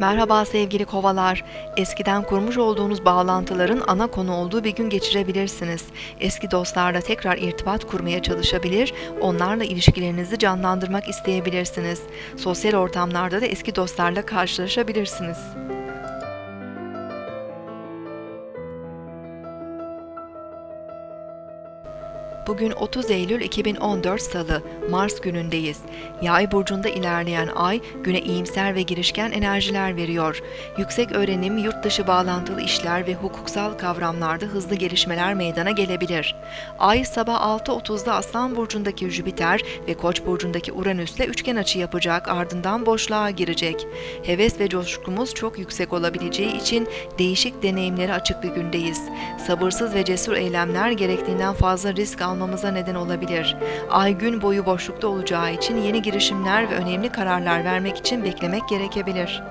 Merhaba sevgili kovalar. Eskiden kurmuş olduğunuz bağlantıların ana konu olduğu bir gün geçirebilirsiniz. Eski dostlarla tekrar irtibat kurmaya çalışabilir, onlarla ilişkilerinizi canlandırmak isteyebilirsiniz. Sosyal ortamlarda da eski dostlarla karşılaşabilirsiniz. Bugün 30 Eylül 2014 Salı, Mars günündeyiz. Yay burcunda ilerleyen ay güne iyimser ve girişken enerjiler veriyor. Yüksek öğrenim, yurt dışı bağlantılı işler ve hukuksal kavramlarda hızlı gelişmeler meydana gelebilir. Ay sabah 6.30'da Aslan burcundaki Jüpiter ve Koç burcundaki Uranüs'le üçgen açı yapacak, ardından boşluğa girecek. Heves ve coşkumuz çok yüksek olabileceği için değişik deneyimlere açık bir gündeyiz. Sabırsız ve cesur eylemler gerektiğinden fazla risk almamıza neden olabilir. Ay gün boyu boşlukta olacağı için yeni girişimler ve önemli kararlar vermek için beklemek gerekebilir.